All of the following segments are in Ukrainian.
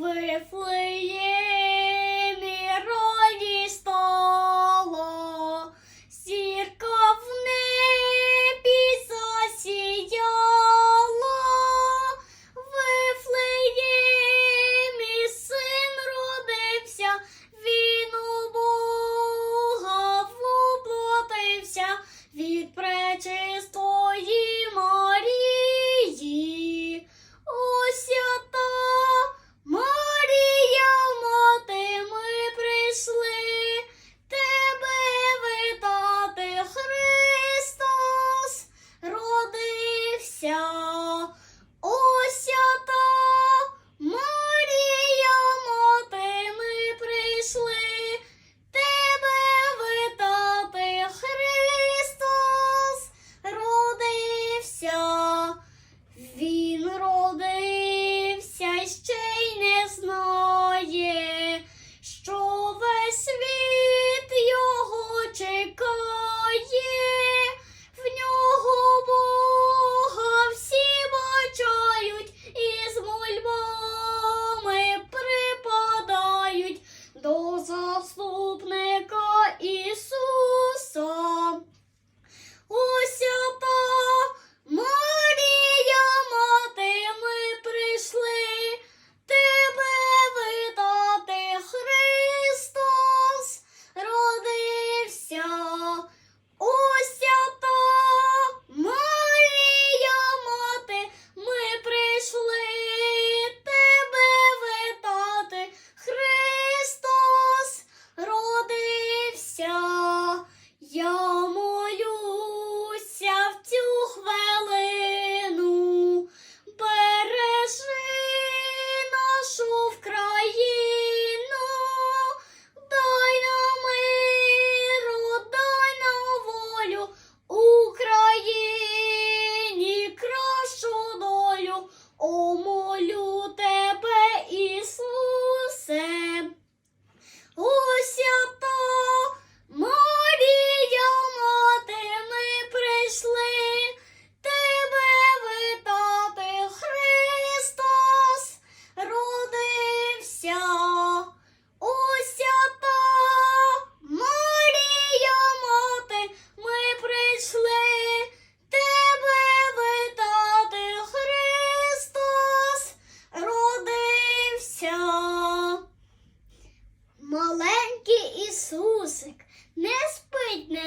for a full year. 안녕.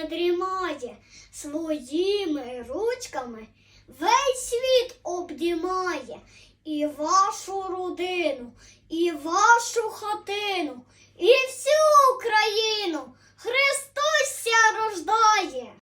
дрімає, своїми ручками весь світ обдімає і вашу родину, і вашу хатину. і